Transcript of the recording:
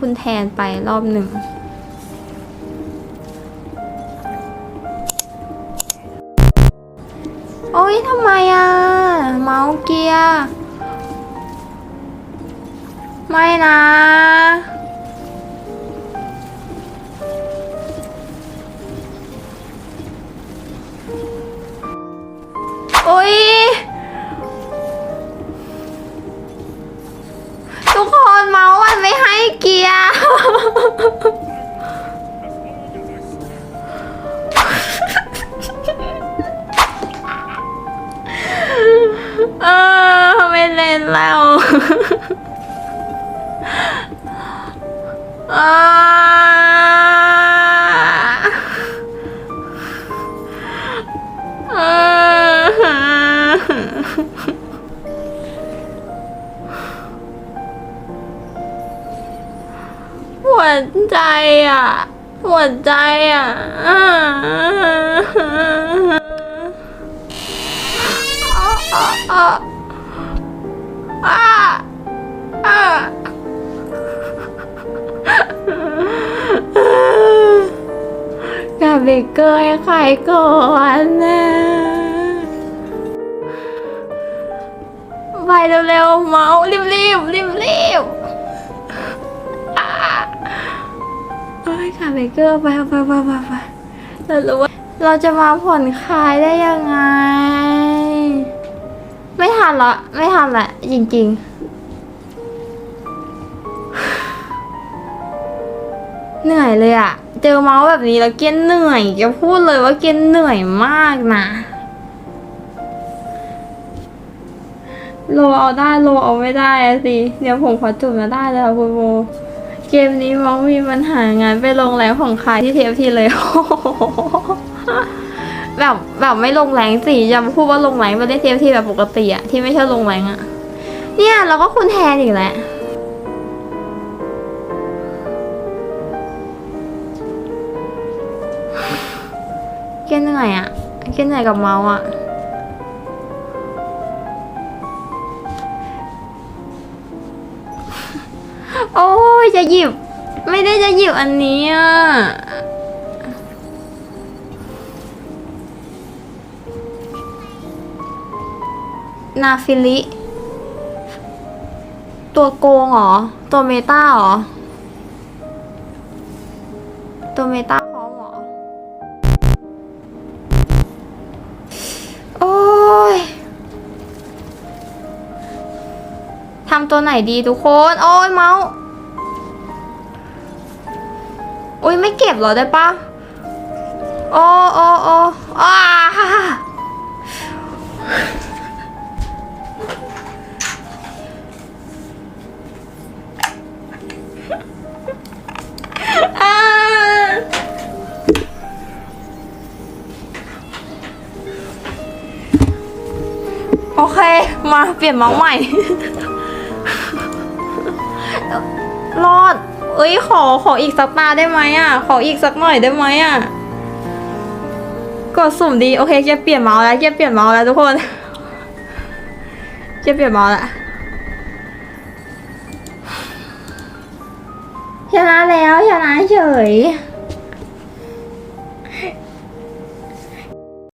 คุณแทนไปรอบหนึ่งโอ๊ยทำไมอะ เมาส์เกียร์ ไม่นะ โอ๊ย แล้วอ่าอ่าปวดใเบเกอร์ให้ใครก่อนนะไปเร็วๆเมารีบรีบรีบรีบๆอ่าเอ้ยกาเบเกอร์ไปไปไปไปไปเรารู้ว่าเราจะมาผ่อนคลายได้ยังไง ไม่ทันละไม่ทันละจริงๆ เหนื่อยเลยอะ เจอเมาส์แบบนี้แล้วเกียนเหนื่อยจะพูดเลยว่าเกียนเหนื่อยมากนะโลเอาได้โลเอาไม่ได้อะสิเดี๋ยวผมขอจุ่มาได้เลยค่ะคุณโมเกมนี้มาส์มีปัญหางานไปลงแรงของใครที่เทปทีเลยแบบแบบไม่ลงแรงสิอย่ามาพูดว่าลงแรงไปเล่นเทปที่แบบปกติอะที่ไม่ใช่ลงแรงอะเนี่ยเราก็คุณแทนอีกแหล้ว เกยเหนื่อยอะเกยเหนื่อยกับเมาส์อะโอ้ยจะหยิบ ไม่ได้จะหยิบอันนี้อะนาฟิลิ ตัวโกงเหรอ ตัวเมตาเหรอ ตัวเมตาำตัวไหนดีทุกคน โอ้ยเมาส์อุ้ยไม่เก็บหรอได้ปะโอ้โอ้โอ้อ้าอ่าโอเค มาเปลี่ยนเมาส์ใหม่ รอด เอ้ยขอขออีกสักตาได้ไหมอะ ขออีกสักหน่อยได้ไหมอะ กดสุ่มดี โอเคเกียเปลี่ยนเมาส์แล้วเกียเปลี่ยนเมาส์แล้วทุกคนเกียเปลี่ยนเมาส์แล้วชนะแล้วชนะเฉย